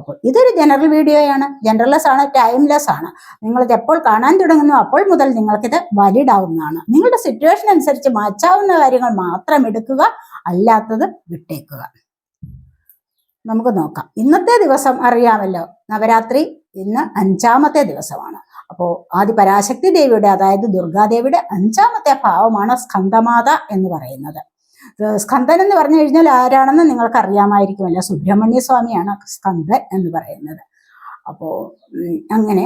അപ്പോൾ ഇതൊരു ജനറൽ വീഡിയോയാണ് ജനറൽലെസ് ആണ് ടൈംലെസ് ആണ്. നിങ്ങളിത് എപ്പോൾ കാണാൻ തുടങ്ങുന്നു അപ്പോൾ മുതൽ നിങ്ങൾക്കിത് വാലിഡ് ആവുന്നതാണ്. നിങ്ങളുടെ സിറ്റുവേഷൻ അനുസരിച്ച് മാറ്റാവുന്ന കാര്യങ്ങൾ മാത്രം എടുക്കുക അല്ലാത്തത് വിട്ടേക്കുക. നമുക്ക് നോക്കാം. ഇന്നത്തെ ദിവസം അറിയാമല്ലോ നവരാത്രി ഇന്ന് അഞ്ചാമത്തെ ദിവസമാണ്. അപ്പോൾ ആദി പരാശക്തി ദേവിയുടെ അതായത് ദുർഗാദേവിയുടെ അഞ്ചാമത്തെ ഭാവമാണ് സ്കന്ധമാത എന്ന് പറയുന്നത്. സ്കന്ദൻ എന്ന് പറഞ്ഞു കഴിഞ്ഞാൽ ആരാണെന്ന് നിങ്ങൾക്ക് അറിയാമായിരിക്കുമല്ലോ സുബ്രഹ്മണ്യ സ്വാമിയാണ് സ്കന്ദൻ എന്ന് പറയുന്നത്. അപ്പോ അങ്ങനെ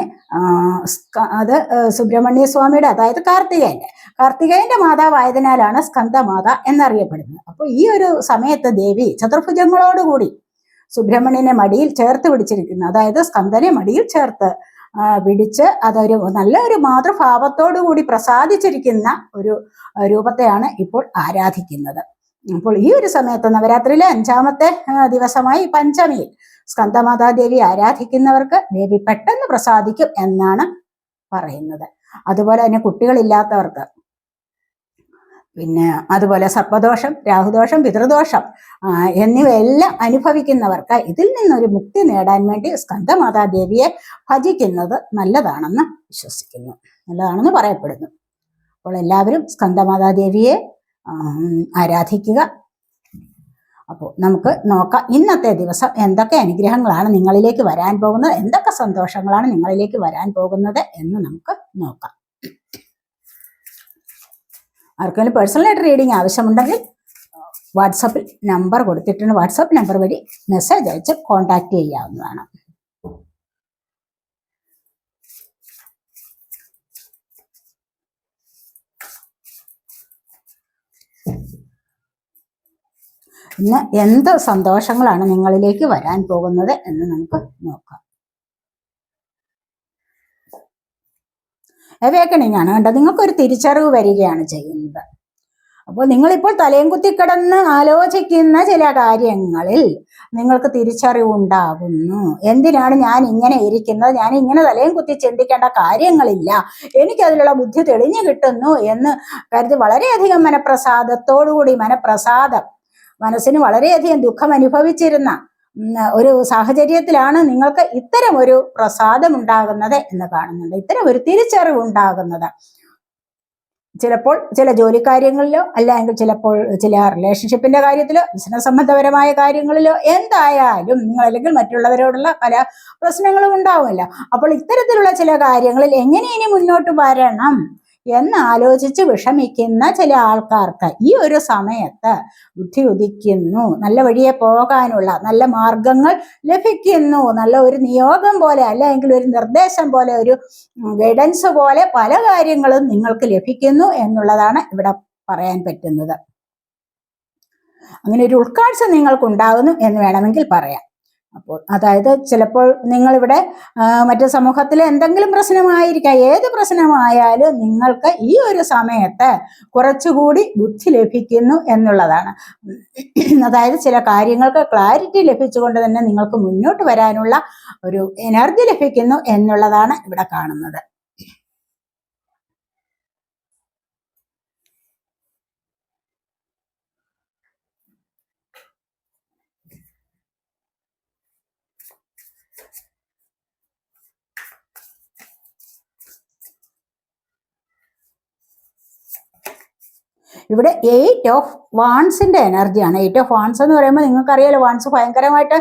അത് സുബ്രഹ്മണ്യ സ്വാമിയുടെ അതായത് കാർത്തികേയന്റെ കാർത്തികേയന്റെ മാതാവായതിനാലാണ് സ്കന്ദമാത എന്നറിയപ്പെടുന്നത്. അപ്പോൾ ഈ ഒരു സമയത്ത് ദേവി ചതുർഭുജങ്ങളോടുകൂടി സുബ്രഹ്മണ്യനെ മടിയിൽ ചേർത്ത് പിടിച്ചിരിക്കുന്നു. അതായത് സ്കന്ദനെ മടിയിൽ ചേർത്ത് പിടിച്ച് അതൊരു നല്ലൊരു മാതൃഭാവത്തോടു കൂടി പ്രസാദിച്ചിരിക്കുന്ന ഒരു രൂപത്തെയാണ് ഇപ്പോൾ ആരാധിക്കുന്നത്. അപ്പോൾ ഈ ഒരു സമയത്ത് നവരാത്രിയിലെ അഞ്ചാമത്തെ ദിവസമായി പഞ്ചമിയിൽ സ്കന്ദമാതാദേവി ആരാധിക്കുന്നവർക്ക് ദേവി പെട്ടെന്ന് പ്രസാദിക്കും എന്നാണ് പറയുന്നത്. അതുപോലെ തന്നെ കുട്ടികളില്ലാത്തവർക്ക് പിന്നെ അതുപോലെ സർപ്പദോഷം രാഹുദോഷം പിതൃദോഷം എന്നിവയെല്ലാം അനുഭവിക്കുന്നവർക്ക് ഇതിൽ നിന്നൊരു മുക്തി നേടാൻ വേണ്ടി സ്കന്ധമാതാദേവിയെ ഭജിക്കുന്നത് നല്ലതാണെന്ന് വിശ്വസിക്കുന്നു. നല്ലതാണെന്ന് പറയപ്പെടുന്നു. അപ്പോൾ എല്ലാവരും സ്കന്ധമാതാദേവിയെ ആരാധിക്കുക. അപ്പോൾ നമുക്ക് നോക്കാം ഇന്നത്തെ ദിവസം എന്തൊക്കെ അനുഗ്രഹങ്ങളാണ് നിങ്ങളിലേക്ക് വരാൻ പോകുന്നത് എന്തൊക്കെ സന്തോഷങ്ങളാണ് നിങ്ങളിലേക്ക് വരാൻ പോകുന്നത് എന്ന് നമുക്ക് നോക്കാം. ആർക്കെങ്കിലും പേഴ്സണലായിട്ട് റീഡിങ് ആവശ്യമുണ്ടെങ്കിൽ വാട്സപ്പിൽ നമ്പർ കൊടുത്തിട്ടുണ്ട്. വാട്സപ്പ് നമ്പർ വഴി മെസ്സേജ് അയച്ച് കോൺടാക്ട് ചെയ്യാവുന്നതാണ്. ഇന്ന് എന്ത് സന്തോഷങ്ങളാണ് നിങ്ങളിലേക്ക് വരാൻ പോകുന്നത് എന്ന് നമുക്ക് നോക്കാം. അവേക്കണിങ് ആണ് നിങ്ങൾക്ക് നിങ്ങൾക്കൊരു തിരിച്ചറിവ് വരികയാണ് ചെയ്യുന്നത്. അപ്പോൾ നിങ്ങളിപ്പോൾ തലയും കുത്തിക്കിടന്ന് ആലോചിക്കുന്ന ചില കാര്യങ്ങളിൽ നിങ്ങൾക്ക് തിരിച്ചറിവുണ്ടാകുന്നു എന്തിനാണ് ഞാൻ ഇങ്ങനെ ഇരിക്കുന്നത്? ഞാൻ ഇങ്ങനെ തലയും കുത്തി ചിന്തിക്കേണ്ട കാര്യങ്ങളില്ല. എനിക്കതിലുള്ള ബുദ്ധി തെളിഞ്ഞു കിട്ടുന്നു എന്ന് കരുതി വളരെയധികം മനപ്രസാദത്തോടുകൂടി മനപ്രസാദം മനസ്സിന് വളരെയധികം ദുഃഖം അനുഭവിച്ചിരുന്ന ഒരു സാഹചര്യത്തിലാണ് നിങ്ങൾക്ക് ഇത്തരം ഒരു പ്രസാദം ഉണ്ടാകുന്നത് എന്ന് കാണുന്നുണ്ട്. ഇത്തരം ഒരു തിരിച്ചറിവ് ഉണ്ടാകുന്നത് ചിലപ്പോൾ ചില ജോലി കാര്യങ്ങളിലോ അല്ലെങ്കിൽ ചിലപ്പോൾ ചില റിലേഷൻഷിപ്പിന്റെ കാര്യത്തിലോ ബിസിനസ് സംബന്ധപരമായ കാര്യങ്ങളിലോ എന്തായാലും നിങ്ങൾ അല്ലെങ്കിൽ മറ്റുള്ളവരോടുള്ള പല പ്രശ്നങ്ങളും ഉണ്ടാവുമല്ലോ അപ്പോൾ ഇത്തരത്തിലുള്ള ചില കാര്യങ്ങളിൽ എങ്ങനെ ഇനി മുന്നോട്ട് വരണം? എന്ന് ആലോചിച്ച് വിഷമിക്കുന്ന ചില ആൾക്കാർക്ക് ഈ ഒരു സമയത്ത് ബുദ്ധി ഉദിക്കുന്നു നല്ല വഴിയെ പോകാനുള്ള നല്ല മാർഗങ്ങൾ ലഭിക്കുന്നു. നല്ല ഒരു നിയോഗം പോലെ അല്ലെങ്കിൽ ഒരു നിർദ്ദേശം പോലെ ഒരു ഗൈഡൻസ് പോലെ പല കാര്യങ്ങളും നിങ്ങൾക്ക് ലഭിക്കുന്നു എന്നുള്ളതാണ് ഇവിടെ പറയാൻ പറ്റുന്നത്. അങ്ങനെ ഒരു ഉൾക്കാഴ്ച നിങ്ങൾക്ക് ഉണ്ടാകുന്നു എന്ന് വേണമെങ്കിൽ പറയാം. അപ്പോൾ അതായത് ചിലപ്പോൾ നിങ്ങളിവിടെ മറ്റു സമൂഹത്തിൽ എന്തെങ്കിലും പ്രശ്നമായിരിക്കാം. ഏത് പ്രശ്നമായാലും നിങ്ങൾക്ക് ഈ ഒരു സമയത്ത് കുറച്ചുകൂടി ബുദ്ധി ലഭിക്കുന്നു എന്നുള്ളതാണ്. അതായത് ചില കാര്യങ്ങൾക്ക് ക്ലാരിറ്റി ലഭിച്ചുകൊണ്ട് തന്നെ നിങ്ങൾക്ക് മുന്നോട്ട് വരാനുള്ള ഒരു എനർജി ലഭിക്കുന്നു എന്നുള്ളതാണ് ഇവിടെ കാണുന്നത്. ഇവിടെ എയ്റ്റ് ഓഫ് വാൺസിന്റെ എനർജിയാണ് എയ്റ്റ് ഓഫ് വാൺസ് എന്ന് പറയുമ്പോൾ നിങ്ങൾക്കറിയാലോ വാൺസ് ഭയങ്കരമായിട്ട്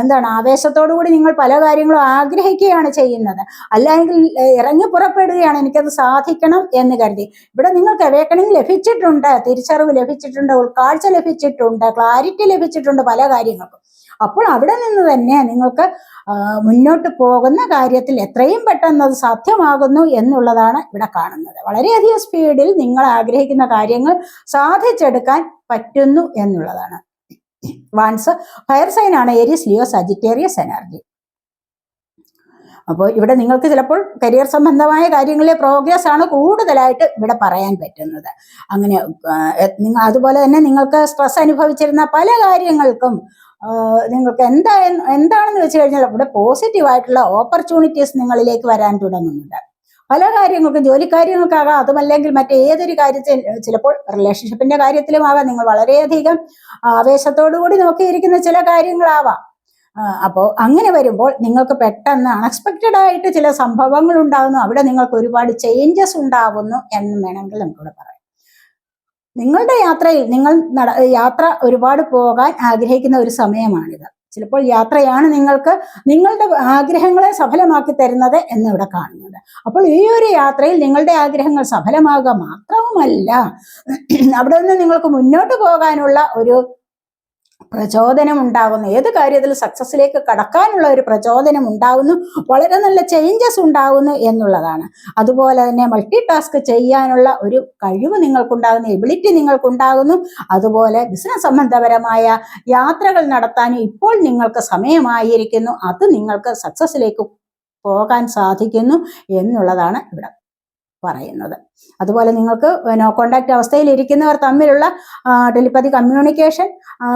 എന്താണ് ആവേശത്തോടു കൂടി നിങ്ങൾ പല കാര്യങ്ങളും ആഗ്രഹിക്കുകയാണ് ചെയ്യുന്നത്. അല്ലെങ്കിൽ ഇറങ്ങി പുറപ്പെടുകയാണ് എനിക്കത് സാധിക്കണം എന്ന് കരുതി. ഇവിടെ നിങ്ങൾക്ക് അവേക്കണിങ് ലഭിച്ചിട്ടുണ്ട് തിരിച്ചറിവ് ലഭിച്ചിട്ടുണ്ട് ഉൾക്കാഴ്ച ലഭിച്ചിട്ടുണ്ട് ക്ലാരിറ്റി ലഭിച്ചിട്ടുണ്ട് പല കാര്യങ്ങൾക്കും. അപ്പോൾ അവിടെ നിന്ന് തന്നെ നിങ്ങൾക്ക് മുന്നോട്ട് പോകുന്ന കാര്യത്തിൽ എത്രയും പെട്ടെന്ന് അത് സാധ്യമാകുന്നു എന്നുള്ളതാണ് ഇവിടെ കാണുന്നത്. വളരെയധികം സ്പീഡിൽ നിങ്ങൾ ആഗ്രഹിക്കുന്ന കാര്യങ്ങൾ സാധിച്ചെടുക്കാൻ പറ്റുന്നു എന്നുള്ളതാണ്. വാൻസ് ഫയർ സൈൻ ആണ് ഏരിയസ് ലിയോ സജിറ്റേറിയസ് എനർജി അപ്പോൾ ഇവിടെ നിങ്ങൾക്ക് ചിലപ്പോൾ കരിയർ സംബന്ധമായ കാര്യങ്ങളിലെ പ്രോഗ്രസ് ആണ് കൂടുതലായിട്ട് ഇവിടെ പറയാൻ പറ്റുന്നത്. അങ്ങനെ നിങ്ങൾ അതുപോലെ തന്നെ നിങ്ങൾക്ക് സ്ട്രെസ് അനുഭവിച്ചിരുന്ന പല കാര്യങ്ങൾക്കും നിങ്ങൾക്ക് എന്താ എന്താണെന്ന് വെച്ച് കഴിഞ്ഞാൽ ഇവിടെ പോസിറ്റീവ് ആയിട്ടുള്ള ഓപ്പർച്യൂണിറ്റീസ് നിങ്ങളിലേക്ക് വരാൻ തുടങ്ങുന്നുണ്ട്. പല കാര്യങ്ങൾക്കും ജോലിക്കാര്യങ്ങൾക്കാകാം അതുമല്ലെങ്കിൽ മറ്റേതൊരു കാര്യത്തിൽ ചിലപ്പോൾ റിലേഷൻഷിപ്പിന്റെ കാര്യത്തിലുമാകാം നിങ്ങൾ വളരെയധികം ആവേശത്തോടു കൂടി നോക്കിയിരിക്കുന്ന ചില കാര്യങ്ങളാവാം. അപ്പോൾ അങ്ങനെ വരുമ്പോൾ നിങ്ങൾക്ക് പെട്ടെന്ന് അൺഎക്സ്പെക്റ്റഡ് ആയിട്ട് ചില സംഭവങ്ങൾ ഉണ്ടാകുന്നു അവിടെ നിങ്ങൾക്ക് ഒരുപാട് ചേഞ്ചസ് ഉണ്ടാവുന്നു എന്ന് വേണമെങ്കിൽ നമുക്കിവിടെ പറയാം. നിങ്ങളുടെ യാത്രയിൽ നിങ്ങൾ നട യാത്ര ഒരുപാട് പോകാൻ ആഗ്രഹിക്കുന്ന ഒരു സമയമാണിത്. ചിലപ്പോൾ യാത്രയാണ് നിങ്ങൾക്ക് നിങ്ങളുടെ ആഗ്രഹങ്ങളെ സഫലമാക്കി തരുന്നത് എന്നിവിടെ കാണുന്നത് അപ്പോൾ ഈ ഒരു യാത്രയിൽ നിങ്ങളുടെ ആഗ്രഹങ്ങൾ സഫലമാകുക മാത്രവുമല്ല അവിടെ നിന്ന് നിങ്ങൾക്ക് മുന്നോട്ട് പോകാനുള്ള ഒരു പ്രചോദനം ഉണ്ടാകുന്നു. ഏത് കാര്യത്തിൽ സക്സസ്സിലേക്ക് കടക്കാനുള്ള ഒരു പ്രചോദനം ഉണ്ടാകുന്നു? വളരെ നല്ല ചേഞ്ചസ് ഉണ്ടാകുന്നു എന്നുള്ളതാണ്. അതുപോലെ തന്നെ മൾട്ടി ടാസ്ക് ചെയ്യാനുള്ള ഒരു കഴിവ് നിങ്ങൾക്കുണ്ടാകുന്നു എബിലിറ്റി നിങ്ങൾക്കുണ്ടാകുന്നു. അതുപോലെ ബിസിനസ് സംബന്ധപരമായ യാത്രകൾ നടത്താനും ഇപ്പോൾ നിങ്ങൾക്ക് സമയമായിരിക്കുന്നു. അത് നിങ്ങൾക്ക് സക്സസ്സിലേക്ക് പോകാൻ സാധിക്കുന്നു എന്നുള്ളതാണ് ഇവിടെ. പറയുന്നത്. അതുപോലെ നിങ്ങൾക്ക് നോ കോണ്ടാക്ട് അവസ്ഥയിൽ ഇരിക്കുന്നവർ തമ്മിലുള്ള ടെലിപ്പതി കമ്മ്യൂണിക്കേഷൻ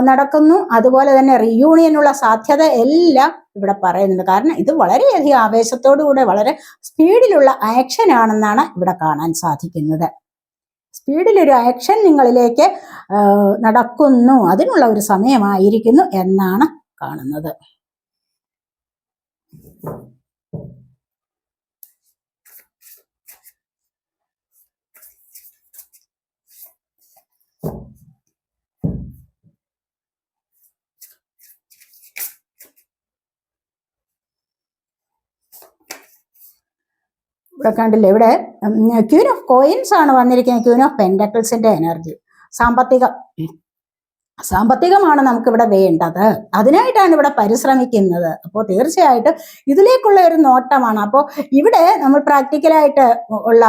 നടക്കുന്നു. അതുപോലെ തന്നെ റീയൂണിയനുള്ള സാധ്യത എല്ലാം ഇവിടെ പറയുന്നുണ്ട്. കാരണം ഇത് വളരെയധികം ആവേശത്തോടുകൂടെ വളരെ സ്പീഡിലുള്ള ആക്ഷൻ ആണെന്നാണ് ഇവിടെ കാണാൻ സാധിക്കുന്നത്. സ്പീഡിലൊരു ആക്ഷൻ നിങ്ങളിലേക്ക് നടക്കുന്നു. അതിനുള്ള ഒരു സമയമായിരിക്കുന്നു എന്നാണ് കാണുന്നത്. ഇവിടെ? കണ്ടില്ല ഇവിടെ ക്യൂൻ ഓഫ് കോയിൻസ് ആണ് വന്നിരിക്കുന്നത്. ക്യൂൻ ഓഫ് പെൻഡക്കിൾസിന്റെ എനർജി സാമ്പത്തികം. സാമ്പത്തികമാണ് നമുക്കിവിടെ വേണ്ടത്. അതിനായിട്ടാണ് ഇവിടെ പരിശ്രമിക്കുന്നത്. അപ്പോൾ തീർച്ചയായിട്ടും ഇതിലേക്കുള്ള ഒരു നോട്ടമാണ്. അപ്പോൾ ഇവിടെ നമ്മൾ പ്രാക്ടിക്കലായിട്ട് ഉള്ള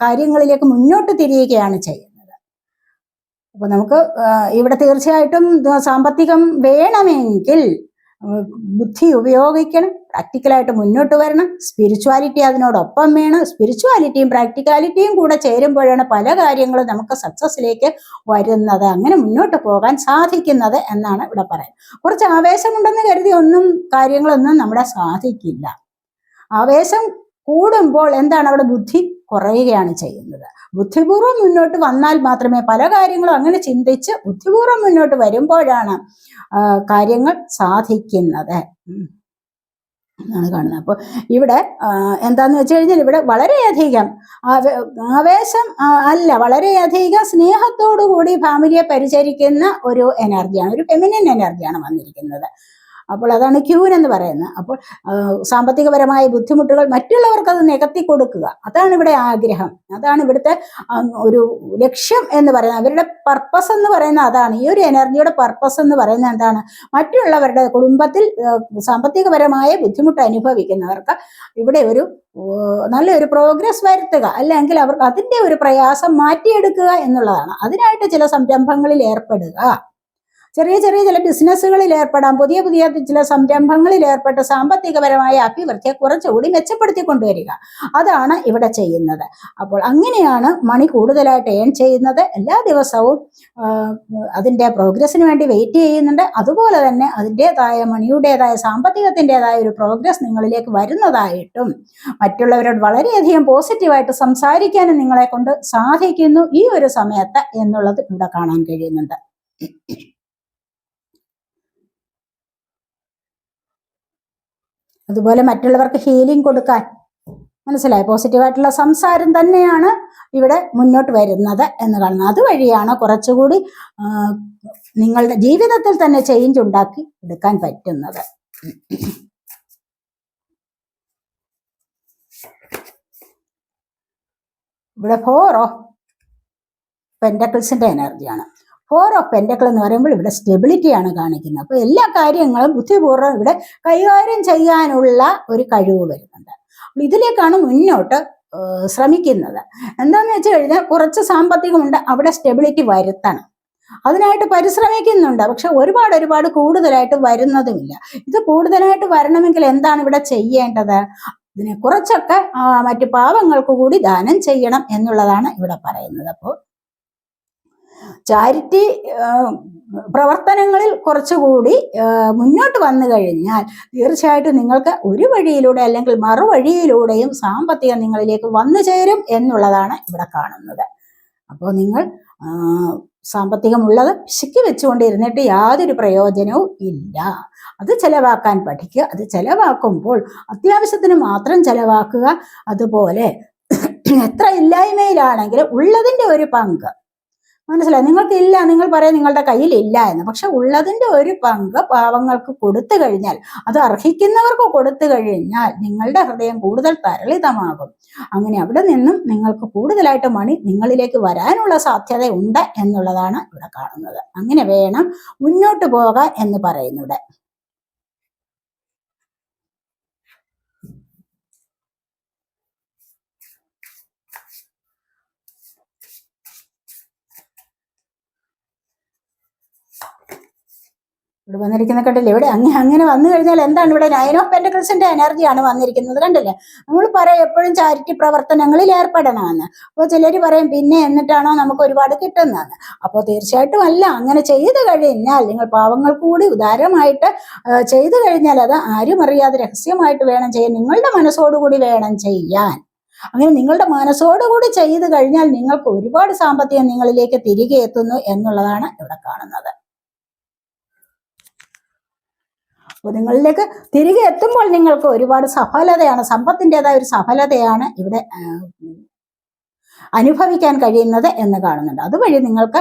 കാര്യങ്ങളിലേക്ക് മുന്നോട്ട് തിരിയുകയാണ് ചെയ്യുന്നത്. അപ്പോൾ നമുക്ക് ഇവിടെ തീർച്ചയായിട്ടും സാമ്പത്തികം വേണമെങ്കിൽ ബുദ്ധി ഉപയോഗിക്കണം പ്രാക്ടിക്കലായിട്ട് മുന്നോട്ട് വരണം. സ്പിരിച്വാലിറ്റി അതിനോടൊപ്പം വേണം. സ്പിരിച്വാലിറ്റിയും പ്രാക്ടിക്കാലിറ്റിയും കൂടെ ചേരുമ്പോഴാണ് പല കാര്യങ്ങളും നമുക്ക് സക്സസ്സിലേക്ക് വരുന്നത് അങ്ങനെ മുന്നോട്ട് പോകാൻ സാധിക്കുന്നത് എന്നാണ് ഇവിടെ പറയുന്നത്. കുറച്ച് ആവേശമുണ്ടെന്ന് കരുതി ഒന്നും കാര്യങ്ങളൊന്നും നമ്മുടെ സാധിക്കില്ല. ആവേശം കൂടുമ്പോൾ എന്താണ് അവിടെ ബുദ്ധി? കുറയുകയാണ് ചെയ്യുന്നത്. ബുദ്ധിപൂർവം മുന്നോട്ട് വന്നാൽ മാത്രമേ പല കാര്യങ്ങളും അങ്ങനെ ചിന്തിച്ച് ബുദ്ധിപൂർവം മുന്നോട്ട് വരുമ്പോഴാണ് കാര്യങ്ങൾ സാധിക്കുന്നത്. എന്നാണ് കാണുന്നത്. അപ്പോൾ ഇവിടെ എന്താന്ന് വെച്ച് കഴിഞ്ഞാൽ ഇവിടെ വളരെയധികം ആവേ- ആവേശം അല്ല വളരെയധികം സ്നേഹത്തോടു കൂടി ഫാമിലിയെ പരിചരിക്കുന്ന ഒരു എനർജിയാണ് ഒരു ഫെമിനിൻ എനർജിയാണ് വന്നിരിക്കുന്നത്. അപ്പോൾ അതാണ് ക്യൂൻ എന്ന് പറയുന്നത്. അപ്പോൾ സാമ്പത്തികപരമായ ബുദ്ധിമുട്ടുകൾ മറ്റുള്ളവർക്ക് അത് നികത്തി കൊടുക്കുക. അതാണ് ഇവിടെ ആഗ്രഹം. അതാണ് ഇവിടുത്തെ ഒരു ലക്ഷ്യം എന്ന് പറയുന്നത്. അവരുടെ പർപ്പസ് എന്ന് പറയുന്നത് അതാണ്. ഈ ഒരു എനർജിയുടെ പർപ്പസ് എന്ന് പറയുന്നത് എന്താണ്? മറ്റുള്ളവരുടെ കുടുംബത്തിൽ സാമ്പത്തികപരമായ ബുദ്ധിമുട്ട് അനുഭവിക്കുന്നവർക്ക് ഇവിടെ ഒരു നല്ലൊരു പ്രോഗ്രസ് വരുത്തുക. അല്ലെങ്കിൽ അവർക്ക് അതിന്റെ ഒരു പ്രയാസം മാറ്റിയെടുക്കുക എന്നുള്ളതാണ്. അതിനായിട്ട് ചില സംരംഭങ്ങളിൽ ഏർപ്പെടുക. ചെറിയ ചെറിയ ചില ബിസിനസ്സുകളിൽ ഏർപ്പെടാം. പുതിയ പുതിയ ചില സംരംഭങ്ങളിൽ ഏർപ്പെട്ട് സാമ്പത്തികപരമായ അഭിവൃദ്ധിയെ കുറച്ചുകൂടി മെച്ചപ്പെടുത്തി കൊണ്ടുവരിക. അതാണ് ഇവിടെ ചെയ്യുന്നത്. അപ്പോൾ അങ്ങനെയാണ് മണി കൂടുതലായിട്ട് ഏൺ ചെയ്യുന്നത്. എല്ലാ ദിവസവും അതിന്റെ പ്രോഗ്രസ്സിന് വേണ്ടി വെയിറ്റ് ചെയ്യുന്നുണ്ട്. അതുപോലെ തന്നെ അതിന്റെതായ മണിയുടേതായ സാമ്പത്തികത്തിന്റെതായ ഒരു പ്രോഗ്രസ് നിങ്ങളിലേക്ക് വരുന്നതായിട്ടും മറ്റുള്ളവരോട് വളരെയധികം പോസിറ്റീവായിട്ട് സംസാരിക്കാനും നിങ്ങളെ കൊണ്ട് സാധിക്കുന്നു ഈ ഒരു സമയത്ത് എന്നുള്ളത് ഇവിടെ കാണാൻ കഴിയുന്നുണ്ട്. അതുപോലെ മറ്റുള്ളവർക്ക് ഹീലിംഗ് കൊടുക്കാൻ. മനസ്സിലായി? പോസിറ്റീവായിട്ടുള്ള സംസാരം തന്നെയാണ് ഇവിടെ മുന്നോട്ട് വരുന്നത് എന്ന് കാണുന്നത്. അതുവഴിയാണ് കുറച്ചുകൂടി നിങ്ങളുടെ ജീവിതത്തിൽ തന്നെ ചേഞ്ച് ഉണ്ടാക്കി എടുക്കാൻ പറ്റുന്നത്. ഇവിടെ ഫോറോ പെൻഡക്കിൾസിന്റെ എനർജിയാണ് ഫോർ ഓഫ് പെൻഡക്കൾ എന്ന് പറയുമ്പോൾ ഇവിടെ സ്റ്റെബിലിറ്റിയാണ് കാണിക്കുന്നത്. അപ്പോൾ എല്ലാ കാര്യങ്ങളും ബുദ്ധിപൂർവം ഇവിടെ കൈകാര്യം ചെയ്യാനുള്ള ഒരു കഴിവ് വരുന്നുണ്ട്. അപ്പോൾ ഇതിലേക്കാണ് മുന്നോട്ട് ശ്രമിക്കുന്നത്. എന്താന്ന് വെച്ച് കഴിഞ്ഞാൽ കുറച്ച് സാമ്പത്തികമുണ്ട് അവിടെ സ്റ്റെബിലിറ്റി വരുത്തണം. അതിനായിട്ട് പരിശ്രമിക്കുന്നുണ്ട്. പക്ഷെ ഒരുപാട് ഒരുപാട് കൂടുതലായിട്ട് വരുന്നതുമില്ല. ഇത് കൂടുതലായിട്ട് വരണമെങ്കിൽ എന്താണ് ഇവിടെ ചെയ്യേണ്ടത്? ഇതിനെ കുറച്ചൊക്കെ മറ്റു പാവങ്ങൾക്ക് കൂടി ദാനം ചെയ്യണം എന്നുള്ളതാണ് ഇവിടെ പറയുന്നത്. അപ്പോൾ ചാരിറ്റി പ്രവർത്തനങ്ങളിൽ കുറച്ചുകൂടി മുന്നോട്ട് വന്നു കഴിഞ്ഞാൽ തീർച്ചയായിട്ടും നിങ്ങൾക്ക് ഒരു വഴിയിലൂടെ അല്ലെങ്കിൽ മറുവഴിയിലൂടെയും സാമ്പത്തികം നിങ്ങളിലേക്ക് വന്നു ചേരും എന്നുള്ളതാണ് ഇവിടെ കാണുന്നത്. അപ്പോൾ നിങ്ങൾ സാമ്പത്തികമുള്ളത് പിശുക്കി വെച്ചുകൊണ്ടിരുന്നിട്ട് യാതൊരു പ്രയോജനവും ഇല്ല. അത് ചെലവാക്കാൻ പഠിക്കുക അത് ചെലവാക്കുമ്പോൾ അത്യാവശ്യത്തിന് മാത്രം ചെലവാക്കുക. അതുപോലെ എത്ര ഇല്ലായ്മയിലാണെങ്കിലും ഉള്ളതിന്റെ ഒരു പങ്ക് മനസ്സിലായി? നിങ്ങൾക്കില്ല നിങ്ങൾ പറയാം നിങ്ങളുടെ കയ്യിൽ ഇല്ല എന്ന്. പക്ഷെ ഉള്ളതിന്റെ ഒരു പങ്ക് പാവങ്ങൾക്ക് കൊടുത്തു കഴിഞ്ഞാൽ അത് അർഹിക്കുന്നവർക്ക് കൊടുത്തു കഴിഞ്ഞാൽ നിങ്ങളുടെ ഹൃദയം കൂടുതൽ തരളിതമാകും. അങ്ങനെ അവിടെ നിന്നും നിങ്ങൾക്ക് കൂടുതലായിട്ട് മണി നിങ്ങളിലേക്ക് വരാനുള്ള സാധ്യത ഉണ്ട് എന്നുള്ളതാണ് ഇവിടെ കാണുന്നത്. അങ്ങനെ വേണം മുന്നോട്ട് പോകാൻ എന്ന് പറയുന്നു ഇവിടെ വന്നിരിക്കുന്ന കണ്ടില്ലേ? ഇവിടെ അങ്ങനെ അങ്ങനെ വന്നു കഴിഞ്ഞാൽ എന്താണ് ഇവിടെ നയൻ ഓഫ് പെന്റക്കിൾസിന്റെ എനർജിയാണ് വന്നിരിക്കുന്നത് കണ്ടില്ലേ? നമ്മൾ പറയും എപ്പോഴും ചാരിറ്റി പ്രവർത്തനങ്ങളിൽ ഏർപ്പെടണമെന്ന്. അപ്പോൾ ചിലർ പറയും പിന്നെ എന്നിട്ടാണോ നമുക്ക് ഒരുപാട് കിട്ടുന്നതെന്ന്? അപ്പോൾ തീർച്ചയായിട്ടും അല്ല. അങ്ങനെ ചെയ്തു കഴിഞ്ഞാൽ നിങ്ങൾ പാവങ്ങൾ കൂടി ഉദാരമായിട്ട് ചെയ്തു കഴിഞ്ഞാൽ അത് ആരും അറിയാതെ രഹസ്യമായിട്ട് വേണം ചെയ്യാൻ. നിങ്ങളുടെ മനസ്സോടുകൂടി വേണം ചെയ്യാൻ. അങ്ങനെ നിങ്ങളുടെ മനസ്സോടുകൂടി ചെയ്തു കഴിഞ്ഞാൽ നിങ്ങൾക്ക് ഒരുപാട് സാമ്പത്തികം നിങ്ങളിലേക്ക് തിരികെ എത്തുന്നു എന്നുള്ളതാണ് ഇവിടെ കാണുന്നത്. അപ്പോൾ നിങ്ങളിലേക്ക് തിരികെ എത്തുമ്പോൾ നിങ്ങൾക്ക് ഒരുപാട് സഫലതയാണ് സമ്പത്തിന്റെതായ ഒരു സഫലതയാണ് ഇവിടെ അനുഭവിക്കാൻ കഴിയുന്നത് എന്ന് കാണുന്നുണ്ട്. അതുവഴി നിങ്ങൾക്ക്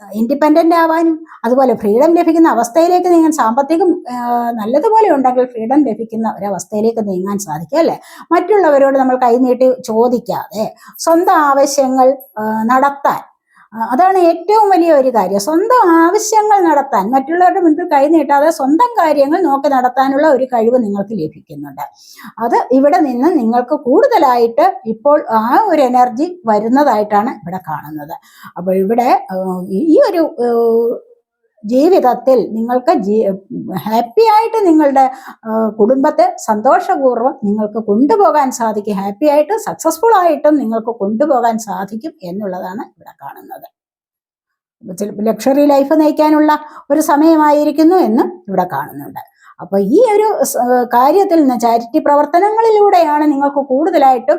ഇൻഡിപെൻഡന്റ് ആവാനും അതുപോലെ ഫ്രീഡം ലഭിക്കുന്ന അവസ്ഥയിലേക്ക് നീങ്ങാൻ സാമ്പത്തികം നല്ലതുപോലെ ഉണ്ടെങ്കിൽ ഫ്രീഡം ലഭിക്കുന്ന ഒരവസ്ഥയിലേക്ക് നീങ്ങാൻ സാധിക്കും അല്ലേ? മറ്റുള്ളവരോട് നമ്മൾ കൈനീട്ടി ചോദിക്കാതെ സ്വന്തം ആവശ്യങ്ങൾ നടത്താൻ അതാണ് ഏറ്റവും വലിയ ഒരു കാര്യം. സ്വന്തം ആവശ്യങ്ങൾ നടത്താൻ മറ്റുള്ളവരുടെ മുൻപിൽ കൈനീട്ടാതെ സ്വന്തം കാര്യങ്ങൾ നോക്കി നടത്താനുള്ള ഒരു കഴിവ് നിങ്ങൾക്ക് ലഭിക്കുന്നുണ്ട്. അത് ഇവിടെ നിന്ന് നിങ്ങൾക്ക് കൂടുതലായിട്ട് ഇപ്പോൾ ആ ഒരു എനർജി വരുന്നതായിട്ടാണ് ഇവിടെ കാണുന്നത്. അപ്പോൾ ഇവിടെ ഈ ഒരു ജീവിതത്തിൽ നിങ്ങൾക്ക് ജീ ഹാപ്പി ആയിട്ട് നിങ്ങളുടെ കുടുംബത്തെ സന്തോഷപൂർവം നിങ്ങൾക്ക് കൊണ്ടുപോകാൻ സാധിക്കും. ഹാപ്പി ആയിട്ട് സക്സസ്ഫുൾ ആയിട്ടും നിങ്ങൾക്ക് കൊണ്ടുപോകാൻ സാധിക്കും എന്നുള്ളതാണ് ഇവിടെ കാണുന്നത്. ലക്ഷറി ലൈഫ് നയിക്കാനുള്ള ഒരു സമയമായിരിക്കുന്നു എന്നും ഇവിടെ കാണുന്നുണ്ട്. അപ്പോൾ ഈ ഒരു കാര്യത്തിൽ നിന്ന് ചാരിറ്റി പ്രവർത്തനങ്ങളിലൂടെയാണ് നിങ്ങൾക്ക് കൂടുതലായിട്ടും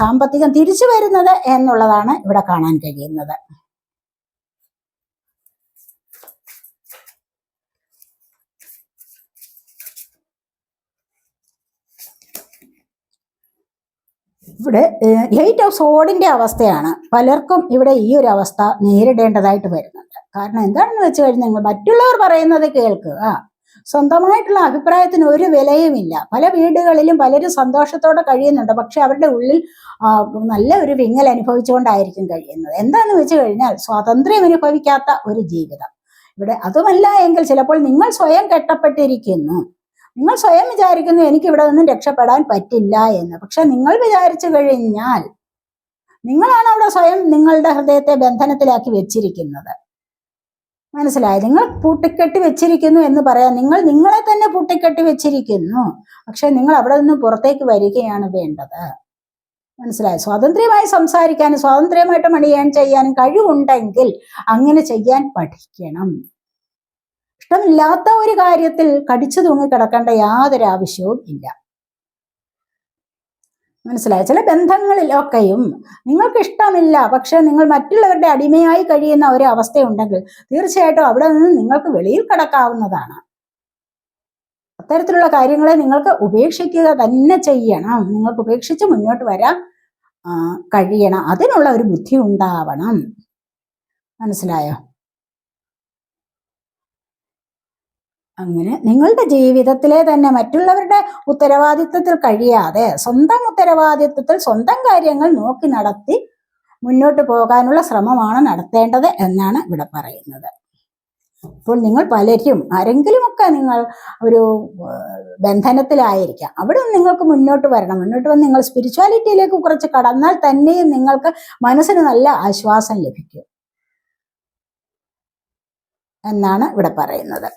സാമ്പത്തികം തിരിച്ചു വരുന്നത് എന്നുള്ളതാണ് ഇവിടെ കാണാൻ കഴിയുന്നത്. ഇവിടെ എയ്റ്റ് ഓഫ് സോഡിന്റെ അവസ്ഥയാണ് പലർക്കും ഇവിടെ ഈ ഒരു അവസ്ഥ നേരിടേണ്ടതായിട്ട് വരുന്നുണ്ട്. കാരണം എന്താണെന്ന് വെച്ച് കഴിഞ്ഞാൽ നിങ്ങൾ മറ്റുള്ളവർ പറയുന്നത് കേൾക്കുക സ്വന്തമായിട്ടുള്ള അഭിപ്രായത്തിന് ഒരു വിലയുമില്ല. പല വീടുകളിലും പലരും സന്തോഷത്തോടെ കഴിയുന്നുണ്ട്. പക്ഷെ അവരുടെ ഉള്ളിൽ നല്ല ഒരു വിങ്ങൽ അനുഭവിച്ചുകൊണ്ടായിരിക്കും കഴിയുന്നത്. എന്താണെന്ന് വെച്ച് കഴിഞ്ഞാൽ സ്വാതന്ത്ര്യം അനുഭവിക്കാത്ത ഒരു ജീവിതം. ഇവിടെ അതുമല്ല എങ്കിൽ ചിലപ്പോൾ നിങ്ങൾ സ്വയം കെട്ടപ്പെട്ടിരിക്കുന്നു. നിങ്ങൾ സ്വയം വിചാരിക്കുന്നു എനിക്ക് ഇവിടെ നിന്നും രക്ഷപ്പെടാൻ പറ്റില്ല എന്ന്. പക്ഷെ നിങ്ങൾ വിചാരിച്ചു കഴിഞ്ഞാൽ നിങ്ങളാണ് അവിടെ സ്വയം നിങ്ങളുടെ ഹൃദയത്തെ ബന്ധനത്തിലാക്കി വെച്ചിരിക്കുന്നത്. മനസ്സിലായി? നിങ്ങൾ പൂട്ടിക്കെട്ടി വെച്ചിരിക്കുന്നു എന്ന് പറയാം നിങ്ങൾ നിങ്ങളെ തന്നെ പൂട്ടിക്കെട്ടി വെച്ചിരിക്കുന്നു. പക്ഷെ നിങ്ങൾ അവിടെ നിന്നും പുറത്തേക്ക് വരികയാണ് വേണ്ടത്. മനസ്സിലായി? സ്വാതന്ത്ര്യമായി സംസാരിക്കാനും സ്വാതന്ത്ര്യമായിട്ട് മണിയാൻ ചെയ്യാനും കഴിവുണ്ടെങ്കിൽ അങ്ങനെ ചെയ്യാൻ പഠിക്കണം. ഇഷ്ടമില്ലാത്ത ഒരു കാര്യത്തിൽ കടിച്ചു തൂങ്ങി കിടക്കേണ്ട യാതൊരു ആവശ്യവും ഇല്ല. മനസ്സിലായി? ചില ബന്ധങ്ങളിലൊക്കെയും നിങ്ങൾക്ക് ഇഷ്ടമില്ല പക്ഷെ നിങ്ങൾ മറ്റുള്ളവരുടെ അടിമയായി കഴിയുന്ന ഒരു അവസ്ഥയുണ്ടെങ്കിൽ തീർച്ചയായിട്ടും അവിടെ നിന്ന് നിങ്ങൾക്ക് വെളിയിൽ കടക്കാവുന്നതാണ്. അത്തരത്തിലുള്ള കാര്യങ്ങളെ നിങ്ങൾക്ക് ഉപേക്ഷിക്കുക തന്നെ ചെയ്യണം. നിങ്ങൾക്ക് ഉപേക്ഷിച്ച് മുന്നോട്ട് വരാൻ കഴിയണം. അതിനുള്ള ഒരു ബുദ്ധി ഉണ്ടാവണം. മനസ്സിലായോ? അങ്ങനെ നിങ്ങളുടെ ജീവിതത്തിലെ തന്നെ മറ്റുള്ളവരുടെ ഉത്തരവാദിത്വത്തിൽ കഴിയാതെ സ്വന്തം ഉത്തരവാദിത്വത്തിൽ സ്വന്തം കാര്യങ്ങൾ നോക്കി നടത്തി മുന്നോട്ട് പോകാനുള്ള ശ്രമമാണ് നടത്തേണ്ടത് എന്നാണ് ഇവിടെ പറയുന്നത്. ഇപ്പോൾ നിങ്ങൾ പലരും ആരെങ്കിലുമൊക്കെ നിങ്ങൾ ഒരു ബന്ധനത്തിലായിരിക്കാം. അവിടെ നിങ്ങൾക്ക് മുന്നോട്ട് വരണം. മുന്നോട്ട് വന്ന് നിങ്ങൾ സ്പിരിച്വാലിറ്റിയിലേക്ക് കുറച്ച് കടന്നാൽ തന്നെയും നിങ്ങൾക്ക് മനസ്സിന് നല്ല ആശ്വാസം ലഭിക്കും. എന്നാണ് ഇവിടെ പറയുന്നത്.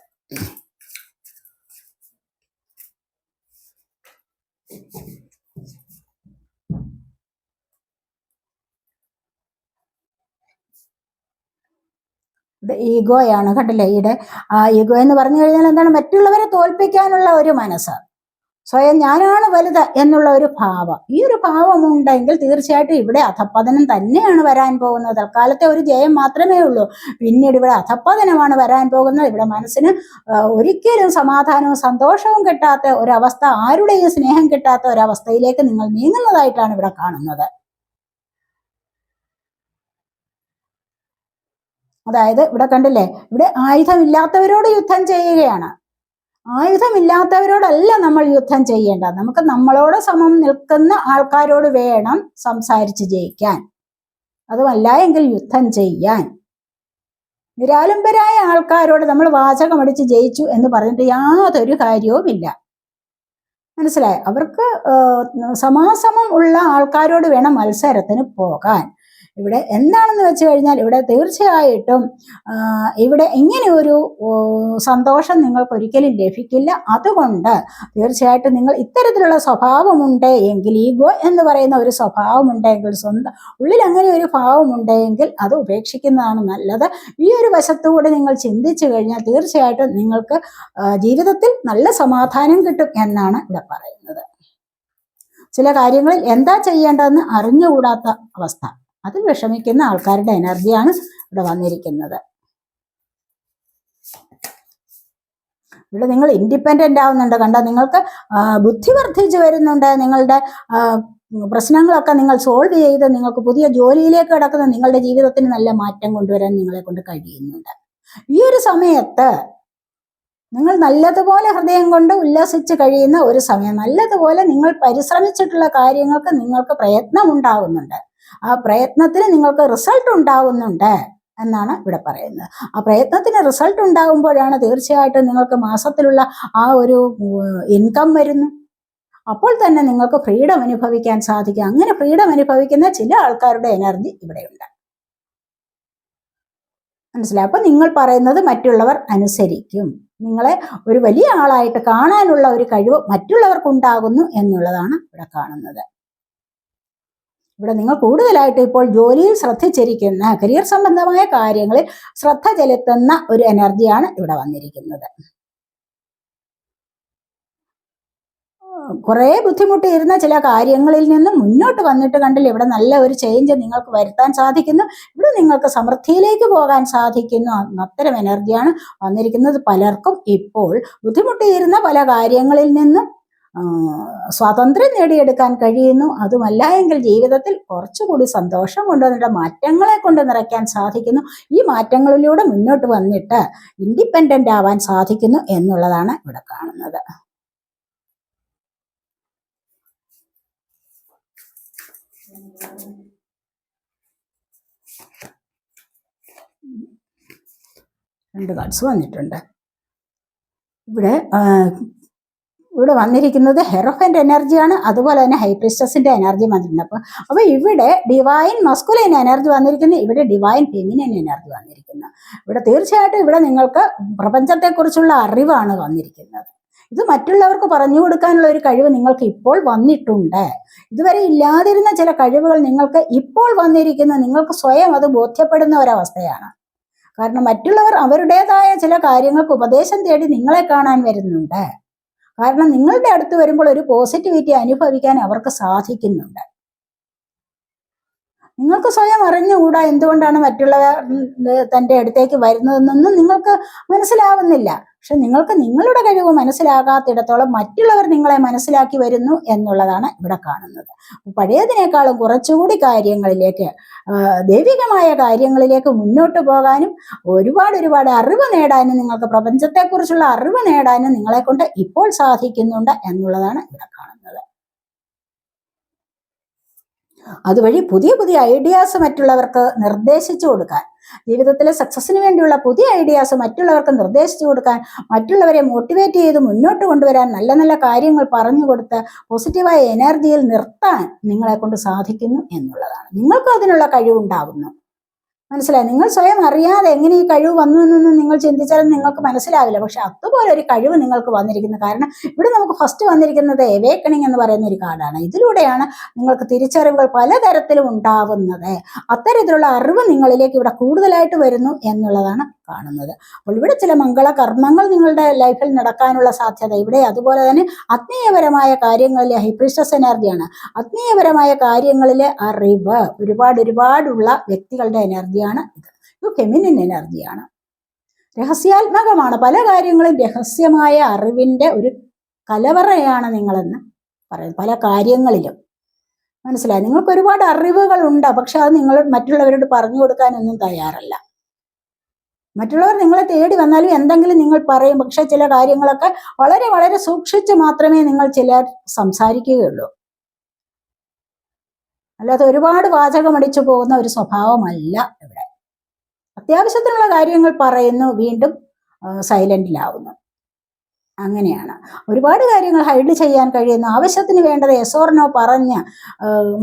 ഈഗോയാണ് കണ്ടില്ലേ? ഈടെ ആ ഈഗോ എന്ന് പറഞ്ഞു കഴിഞ്ഞാൽ എന്താണ്? മറ്റുള്ളവരെ തോൽപ്പിക്കാനുള്ള ഒരു മനസ്സ്. സ്വയം ഞാനാണ് വലുത് എന്നുള്ള ഒരു ഭാവം. ഈ ഒരു ഭാവം ഉണ്ടെങ്കിൽ തീർച്ചയായിട്ടും ഇവിടെ അധപ്പതനം തന്നെയാണ് വരാൻ പോകുന്നത്. തൽക്കാലത്തെ ഒരു ജയം മാത്രമേ ഉള്ളൂ. പിന്നീട് ഇവിടെ അധപ്പതനമാണ് വരാൻ പോകുന്നത്. ഇവിടെ മനസ്സിന് ഒരിക്കലും സമാധാനവും സന്തോഷവും കിട്ടാത്ത ഒരവസ്ഥ ആരുടെയും സ്നേഹം കിട്ടാത്ത ഒരവസ്ഥയിലേക്ക് നിങ്ങൾ നീങ്ങുന്നതായിട്ടാണ് ഇവിടെ കാണുന്നത്. അതായത് ഇവിടെ കണ്ടില്ലേ ഇവിടെ ആയുധമില്ലാത്തവരോട് യുദ്ധം ചെയ്യുകയാണ്. ആയുധമില്ലാത്തവരോടല്ല നമ്മൾ യുദ്ധം ചെയ്യേണ്ടത്. നമുക്ക് നമ്മളോട് സമം നിൽക്കുന്ന ആൾക്കാരോട് വേണം സംസാരിച്ച് ജയിക്കാൻ. അതുമല്ല എങ്കിൽ യുദ്ധം ചെയ്യാൻ. നിരാലംബരായ ആൾക്കാരോട് നമ്മൾ വാചകം അടിച്ച് ജയിച്ചു എന്ന് പറഞ്ഞിട്ട് യാതൊരു കാര്യവുമില്ല. മനസ്സിലായോ? അവർക്ക് സമാസമം ഉള്ള ആൾക്കാരോട് വേണം മത്സരത്തിന് പോകാൻ. ഇവിടെ എന്താണെന്ന് വെച്ച് കഴിഞ്ഞാൽ ഇവിടെ തീർച്ചയായിട്ടും ഇവിടെ ഇങ്ങനെ ഒരു സന്തോഷം നിങ്ങൾക്ക് ഒരിക്കലും ലഭിക്കില്ല. അതുകൊണ്ട് തീർച്ചയായിട്ടും നിങ്ങൾ ഇത്തരത്തിലുള്ള സ്വഭാവമുണ്ട് എങ്കിൽ ഈഗോ എന്ന് പറയുന്ന ഒരു സ്വഭാവമുണ്ടെങ്കിൽ സ്വന്തം ഉള്ളിൽ അങ്ങനെ ഒരു ഭാവമുണ്ടെങ്കിൽ അത് ഉപേക്ഷിക്കുന്നതാണ് നല്ലത്. ഈ ഒരു വശത്തുകൂടെ നിങ്ങൾ ചിന്തിച്ചു കഴിഞ്ഞാൽ തീർച്ചയായിട്ടും നിങ്ങൾക്ക് ജീവിതത്തിൽ നല്ല സമാധാനം കിട്ടും എന്നാണ് ഇവിടെ പറയുന്നത്. ചില കാര്യങ്ങളിൽ എന്താ ചെയ്യേണ്ടതെന്ന് അറിഞ്ഞുകൂടാത്ത അവസ്ഥ. അതിൽ വിഷമിക്കുന്ന ആൾക്കാരുടെ എനർജിയാണ് ഇവിടെ വന്നിരിക്കുന്നത്. ഇവിടെ നിങ്ങൾ ഇൻഡിപെൻഡന്റ് ആവുന്നുണ്ട്. കണ്ടോ നിങ്ങൾക്ക് ബുദ്ധി വർദ്ധിച്ചു വരുന്നുണ്ട്. നിങ്ങളുടെ പ്രശ്നങ്ങളൊക്കെ നിങ്ങൾ സോൾവ് ചെയ്ത് നിങ്ങൾക്ക് പുതിയ ജോലിയിലേക്ക് കിടക്കുന്ന നിങ്ങളുടെ ജീവിതത്തിന് നല്ല മാറ്റം കൊണ്ടുവരാൻ നിങ്ങളെ കൊണ്ട് കഴിയുന്നുണ്ട്. ഈ ഒരു സമയത്ത് നിങ്ങൾ നല്ലതുപോലെ ഹൃദയം കൊണ്ട് ഉല്ലസിച്ച് കഴിയുന്ന ഒരു സമയം നല്ലതുപോലെ നിങ്ങൾ പരിശ്രമിച്ചിട്ടുള്ള കാര്യങ്ങൾക്ക് നിങ്ങൾക്ക് പ്രയത്നം ഉണ്ടാകുന്നുണ്ട് ആ പ്രയത്നത്തിന് നിങ്ങൾക്ക് റിസൾട്ട് ഉണ്ടാകുന്നുണ്ട് എന്നാണ് ഇവിടെ പറയുന്നത്. ആ പ്രയത്നത്തിന് റിസൾട്ട് ഉണ്ടാകുമ്പോഴാണ് തീർച്ചയായിട്ടും നിങ്ങൾക്ക് മാസത്തിലുള്ള ആ ഒരു ഇൻകം വരുന്നു. അപ്പോൾ തന്നെ നിങ്ങൾക്ക് ഫ്രീഡം അനുഭവിക്കാൻ സാധിക്കും. അങ്ങനെ ഫ്രീഡം അനുഭവിക്കുന്ന ചില ആൾക്കാരുടെ എനർജി ഇവിടെയുണ്ട്. മനസ്സിലായി? അപ്പൊ നിങ്ങൾ പറയുന്നത് മറ്റുള്ളവർ അനുസരിക്കും. നിങ്ങളെ ഒരു വലിയ ആളായിട്ട് കാണാനുള്ള ഒരു കഴിവ് മറ്റുള്ളവർക്കുണ്ടാകുന്നു എന്നുള്ളതാണ് ഇവിടെ കാണുന്നത്. ഇവിടെ നിങ്ങൾ കൂടുതലായിട്ട് ഇപ്പോൾ ജോലിയിൽ ശ്രദ്ധിച്ചിരിക്കുന്ന കരിയർ സംബന്ധമായ കാര്യങ്ങളിൽ ശ്രദ്ധ ചെലുത്തുന്ന ഒരു എനർജിയാണ് ഇവിടെ വന്നിരിക്കുന്നത്. കുറേ ബുദ്ധിമുട്ടിയിരുന്ന ചില കാര്യങ്ങളിൽ നിന്നും മുന്നോട്ട് വന്നിട്ട് കണ്ടിൽ ഇവിടെ നല്ല ഒരു ചേഞ്ച് നിങ്ങൾക്ക് വരുത്താൻ സാധിക്കുന്നു. ഇവിടെ നിങ്ങൾക്ക് സമൃദ്ധിയിലേക്ക് പോകാൻ സാധിക്കുന്നു. അത്തരം എനർജിയാണ് വന്നിരിക്കുന്നത് പലർക്കും ഇപ്പോൾ ബുദ്ധിമുട്ടിയിരുന്ന പല കാര്യങ്ങളിൽ നിന്നും സ്വാതന്ത്ര്യം നേടിയെടുക്കാൻ കഴിയുന്നു. അതുമല്ല എങ്കിൽ ജീവിതത്തിൽ കുറച്ചുകൂടി സന്തോഷം കൊണ്ടുവന്നിട്ട് മാറ്റങ്ങളെ കൊണ്ട് നിറയ്ക്കാൻ സാധിക്കുന്നു. ഈ മാറ്റങ്ങളിലൂടെ മുന്നോട്ട് വന്നിട്ട് ഇൻഡിപെൻഡന്റ് ആവാൻ സാധിക്കുന്നു എന്നുള്ളതാണ് ഇവിടെ കാണുന്നത്. രണ്ട് കാർഡ്സ് വന്നിട്ടുണ്ട്. ഇവിടെ ഇവിടെ വന്നിരിക്കുന്നത് ഹെറോഫന്റെ എനർജിയാണ് അതുപോലെ തന്നെ ഹൈപ്രിസ്റ്റസിന്റെ എനർജി വന്നിട്ടുണ്ട്. അപ്പോൾ അപ്പോൾ ഇവിടെ ഡിവൈൻ മസ്കുലൈൻ എനർജി വന്നിരിക്കുന്നു ഇവിടെ ഡിവൈൻ ഫെമിനൻ എനർജി വന്നിരിക്കുന്നു. ഇവിടെ തീർച്ചയായിട്ടും ഇവിടെ നിങ്ങൾക്ക് പ്രപഞ്ചത്തെക്കുറിച്ചുള്ള അറിവാണ് വന്നിരിക്കുന്നത്. ഇത് മറ്റുള്ളവർക്ക് പറഞ്ഞു കൊടുക്കാനുള്ള ഒരു കഴിവ് നിങ്ങൾക്ക് ഇപ്പോൾ വന്നിട്ടുണ്ട്. ഇതുവരെ ഇല്ലാതിരുന്ന ചില കഴിവുകൾ നിങ്ങൾക്ക് ഇപ്പോൾ വന്നിരിക്കുന്ന നിങ്ങൾക്ക് സ്വയം അത് ബോധ്യപ്പെടുന്ന ഒരവസ്ഥയാണ്. കാരണം മറ്റുള്ളവർ അവരുടേതായ ചില കാര്യങ്ങൾക്ക് ഉപദേശം തേടി നിങ്ങളെ കാണാൻ വരുന്നുണ്ട്. കാരണം നിങ്ങളുടെ അടുത്ത് വരുമ്പോൾ ഒരു പോസിറ്റിവിറ്റി അനുഭവിക്കാൻ അവർക്ക് സാധിക്കുന്നുണ്ട്. നിങ്ങൾക്ക് സ്വയം അറിഞ്ഞുകൂടാ എന്തുകൊണ്ടാണ് മറ്റുള്ളവർ തന്റെ അടുത്തേക്ക് വരുന്നതെന്നൊന്നും നിങ്ങൾക്ക് മനസ്സിലാവുന്നില്ല. പക്ഷെ നിങ്ങൾക്ക് നിങ്ങളുടെ കഴിവ് മനസ്സിലാകാത്തിടത്തോളം മറ്റുള്ളവർ നിങ്ങളെ മനസ്സിലാക്കി വരുന്നു എന്നുള്ളതാണ് ഇവിടെ കാണുന്നത്. പഴയതിനേക്കാളും കുറച്ചുകൂടി കാര്യങ്ങളിലേക്ക് ദൈവികമായ കാര്യങ്ങളിലേക്ക് മുന്നോട്ട് പോകാനും ഒരുപാട് ഒരുപാട് അറിവ് നേടാനും നിങ്ങൾക്ക് പ്രപഞ്ചത്തെക്കുറിച്ചുള്ള അറിവ് നേടാനും നിങ്ങളെ കൊണ്ട് ഇപ്പോൾ സാധിക്കുന്നുണ്ട് എന്നുള്ളതാണ് ഇവിടെ കാണുന്നത്. അതുവഴി പുതിയ പുതിയ ഐഡിയാസ് മറ്റുള്ളവർക്ക് നിർദ്ദേശിച്ചു കൊടുക്കാൻ ജീവിതത്തിലെ സക്സസിന് വേണ്ടിയുള്ള പുതിയ ഐഡിയാസ് മറ്റുള്ളവർക്ക് നിർദ്ദേശിച്ചു കൊടുക്കാൻ മറ്റുള്ളവരെ മോട്ടിവേറ്റ് ചെയ്ത് മുന്നോട്ട് കൊണ്ടുവരാൻ നല്ല നല്ല കാര്യങ്ങൾ പറഞ്ഞു കൊടുത്ത് പോസിറ്റീവായ എനർജിയിൽ നിർത്താൻ നിങ്ങളെ കൊണ്ട് സാധിക്കുന്നു എന്നുള്ളതാണ്. നിങ്ങൾക്കും അതിനുള്ള കഴിവുണ്ടാകുന്നു. മനസ്സിലായി? നിങ്ങൾ സ്വയം അറിയാതെ എങ്ങനെ ഈ കഴിവ് വന്നു എന്നൊന്നും നിങ്ങൾ ചിന്തിച്ചാലും നിങ്ങൾക്ക് മനസ്സിലാവില്ല. പക്ഷെ അതുപോലെ ഒരു കഴിവ് നിങ്ങൾക്ക് വന്നിരിക്കുന്നു. കാരണം ഇവിടെ നമുക്ക് ഫസ്റ്റ് വന്നിരിക്കുന്നത് എവേക്കണിങ് എന്ന് പറയുന്ന ഒരു കാർഡാണ്. ഇതിലൂടെയാണ് നിങ്ങൾക്ക് തിരിച്ചറിവുകൾ പലതരത്തിലും ഉണ്ടാവുന്നത്. അത്തരത്തിലുള്ള അറിവ് നിങ്ങളിലേക്ക് ഇവിടെ കൂടുതലായിട്ട് വരുന്നു എന്നുള്ളതാണ് കാണുന്നത്. അപ്പോൾ ഇവിടെ ചില മംഗള കർമ്മങ്ങൾ നിങ്ങളുടെ ലൈഫിൽ നടക്കാനുള്ള സാധ്യത. ഇവിടെ അതുപോലെ തന്നെ ആത്മീയപരമായ കാര്യങ്ങളിലെ ഹൈപ്രിസ്റ്റസ് എനർജിയാണ് ആത്മീയപരമായ കാര്യങ്ങളിലെ അറിവ് ഒരുപാട് ഒരുപാടുള്ള വ്യക്തികളുടെ എനർജിയാണ് ഇത്. ഇത് ഫെമിനിൻ എനർജിയാണ് രഹസ്യാത്മകമാണ്. പല കാര്യങ്ങളും രഹസ്യമായ അറിവിന്റെ ഒരു കലവറയാണ് നിങ്ങളെന്ന് പറയുന്നത് പല കാര്യങ്ങളിലും. മനസ്സിലായി? നിങ്ങൾക്ക് ഒരുപാട് അറിവുകൾ ഉണ്ട് പക്ഷെ അത് നിങ്ങൾ മറ്റുള്ളവരോട് പറഞ്ഞു കൊടുക്കാനൊന്നും തയ്യാറല്ല. മറ്റുള്ളവർ നിങ്ങളെ തേടി വന്നാലും എന്തെങ്കിലും നിങ്ങൾ പറയും. പക്ഷെ ചില കാര്യങ്ങളൊക്കെ വളരെ വളരെ സൂക്ഷിച്ച് മാത്രമേ നിങ്ങൾ ചിലർ സംസാരിക്കുകയുള്ളൂ. അല്ലാതെ ഒരുപാട് വാചകമടിച്ചു പോകുന്ന ഒരു സ്വഭാവമല്ല ഇവിടെ. അത്യാവശ്യത്തിനുള്ള കാര്യങ്ങൾ പറയുന്നു വീണ്ടും സൈലന്റിലാവുന്നു അങ്ങനെയാണ്. ഒരുപാട് കാര്യങ്ങൾ ഹൈഡ് ചെയ്യാൻ കഴിയുന്ന ആവശ്യത്തിന് വേണ്ടത് എസോറിനോ പറഞ്ഞ്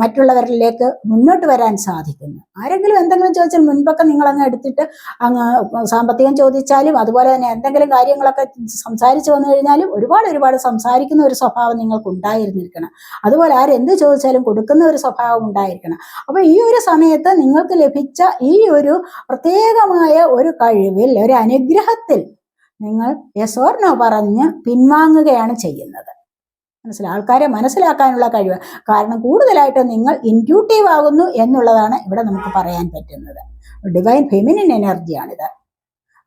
മറ്റുള്ളവരിലേക്ക് മുന്നോട്ട് വരാൻ സാധിക്കുന്നു. ആരെങ്കിലും എന്തെങ്കിലും ചോദിച്ചാൽ മുൻപൊക്കെ നിങ്ങൾ അങ്ങ് എടുത്തിട്ട് അങ്ങ് സാമ്പത്തികം ചോദിച്ചാലും അതുപോലെ തന്നെ എന്തെങ്കിലും കാര്യങ്ങളൊക്കെ സംസാരിച്ചു വന്നു കഴിഞ്ഞാലും ഒരുപാട് ഒരുപാട് സംസാരിക്കുന്ന ഒരു സ്വഭാവം നിങ്ങൾക്ക് ഉണ്ടായിരുന്നിരിക്കണം അതുപോലെ ആരെന്ത് ചോദിച്ചാലും കൊടുക്കുന്ന ഒരു സ്വഭാവം ഉണ്ടായിരിക്കണം. അപ്പോൾ ഈ ഒരു സമയത്ത് നിങ്ങൾക്ക് ലഭിച്ച ഈ ഒരു പ്രത്യേകമായ ഒരു കഴിവിൽ ഒരു അനുഗ്രഹത്തിൽ നിങ്ങൾ യെസ് ഓർ നോ പറഞ്ഞ് പിൻവാങ്ങുകയാണ് ചെയ്യുന്നത്. മനസ്സിലായി ആൾക്കാരെ മനസ്സിലാക്കാനുള്ള കഴിവ്. കാരണം കൂടുതലായിട്ട് നിങ്ങൾ ഇൻക്യൂട്ടീവ് ആകുന്നു എന്നുള്ളതാണ് ഇവിടെ നമുക്ക് പറയാൻ പറ്റുന്നത്. ഡിവൈൻ ഫെമിനിൻ എനർജിയാണിത്